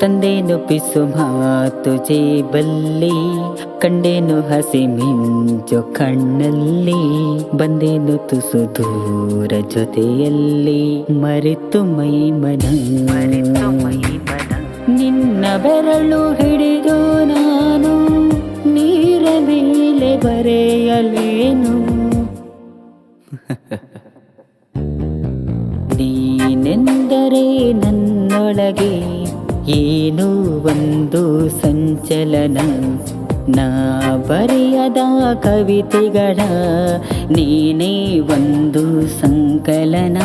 ತಂದೇನು ಪಿಸು ಮಾತು ಜೇಬಲ್ಲಿ ಕಂಡೇನು ಹಸಿ ಮಿಂಚು ಕಣ್ಣಲ್ಲಿ ಬಂದೇನು ತುಸು ದೂರ ಜೊತೆಯಲ್ಲಿ ಮರೆತು ಮೈ ಮನ ನಿನ್ನ ಬೆರಳು ಹಿಡಿದು ನಾನು ನೀರ ಮೇಲೆ ಬರೆಯಲೇನು? ನೀನೆಂದರೆ ನನ್ನೊಳಗೆ ಏನೋ ಒಂದು ಸಂಚಲನ. ನಾ ಬರೆಯದ ಕವಿತೆಗಳ, ನೀನೇ ಒಂದು ಸಂಕಲನ.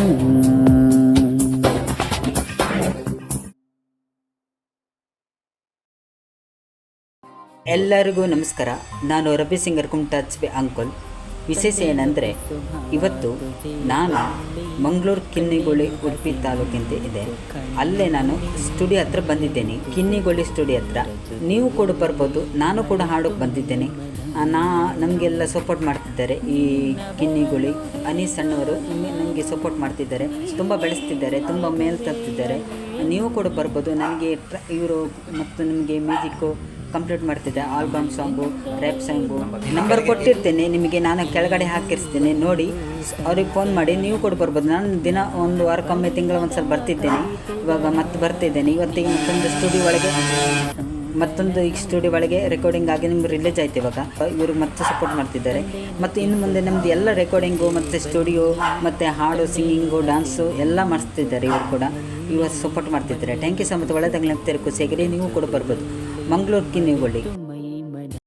ಎಲ್ಲರಿಗೂ ನಮಸ್ಕಾರ. ನಾನು ರಬಿ ಸಿಂಗರ್ ಕುಮಟಾಚ್ಬೆ ಅಂಕಲ್. ವಿಶೇಷ ಏನಂದರೆ, ಇವತ್ತು ನಾನು ಮಂಗಳೂರು ಕಿನ್ನಿಗೋಳಿ, ಉಡುಪಿ ತಾಲೂಕಿಂದ ಇದೆ. ಅಲ್ಲೇ ನಾನು ಸ್ಟುಡಿಯೋ ಹತ್ರ ಬಂದಿದ್ದೇನೆ. ಕಿನ್ನಿಗೋಳಿ ಸ್ಟುಡಿಯೋ ಹತ್ರ. ನೀವು ಕೂಡ ಬರ್ಬೋದು, ನಾನು ಕೂಡ ಹಾಡೋಕೆ ಬಂದಿದ್ದೇನೆ. ನಾ, ನಮಗೆಲ್ಲ ಸಪೋರ್ಟ್ ಮಾಡ್ತಿದ್ದಾರೆ ಈ ಕಿನ್ನಿಗೋಳಿ. ಅನೀಸ್ ಸಣ್ಣವರು ನಮಗೆ ನನಗೆ ಸಪೋರ್ಟ್ ಮಾಡ್ತಿದ್ದಾರೆ. ತುಂಬ ಬೆಳೆಸ್ತಿದ್ದಾರೆ, ತುಂಬ ಮೇಲೆ ತರ್ತಿದ್ದಾರೆ. ನೀವು ಕೂಡ ಬರ್ಬೋದು. ನನಗೆ ಇವರು ಮತ್ತು ನಿಮಗೆ ಮ್ಯೂಸಿಕ್ಕು ಕಂಪ್ಲೀಟ್ ಮಾಡ್ತಿದ್ದೆ. Album song rap song number ಕೊಟ್ಟಿರ್ತೇನೆ. ನಿಮಗೆ ನಾನು ಕೆಳಗಡೆ ಹಾಕಿರ್ತೇನೆ ನೋಡಿ, ಅವ್ರಿಗೆ ಫೋನ್ ಮಾಡಿ, ನೀವು ಕೂಡ ಬರ್ಬೋದು. ನಾನು ದಿನ ಒಂದು ವಾರಕ್ಕೊಮ್ಮೆ, ತಿಂಗಳ ಒಂದು ಸಲ ಬರ್ತಿದ್ದೇನೆ. ಇವಾಗ ಮತ್ತೆ ಬರ್ತಿದ್ದೇನೆ. ಇವತ್ತಿಗೆ ಮತ್ತೊಂದು ಸ್ಟುಡಿಯೋ ಒಳಗೆ, ಮತ್ತೊಂದು ಈ ಸ್ಟುಡಿಯೋ ಒಳಗೆ ರೆಕಾರ್ಡಿಂಗ್ ಆಗಿ ನಿಮ್ಗೆ ರಿಲೀಸ್ ಆಯ್ತು ಇವಾಗ. ಇವರು ಮತ್ತೆ ಸಪೋರ್ಟ್ ಮಾಡ್ತಿದ್ದಾರೆ. ಮತ್ತು ಇನ್ನು ಮುಂದೆ ನಮ್ದು ಎಲ್ಲ ರೆಕಾರ್ಡಿಂಗು ಮತ್ತು ಸ್ಟುಡಿಯೋ ಮತ್ತು ಹಾಡು ಸಿಂಗಿಂಗು ಡ್ಯಾನ್ಸು ಎಲ್ಲ ಮಾಡಿಸ್ತಿದ್ದಾರೆ ಇವರು ಕೂಡ. ಇವರು ಸಪೋರ್ಟ್ ಮಾಡ್ತಿದ್ದಾರೆ. ಥ್ಯಾಂಕ್ ಯು ಸೊ ಮಚ್ ಒಳ್ಳೆದಾಗಲಿ ಅಂತ ಖುಷಿಯಾಗಿರಿ. ನೀವು ಕೂಡ ಬರ್ಬೋದು. ಮಂಗಳೂರು ಕಿನ್ನಿಗೊಳ್ಳಿ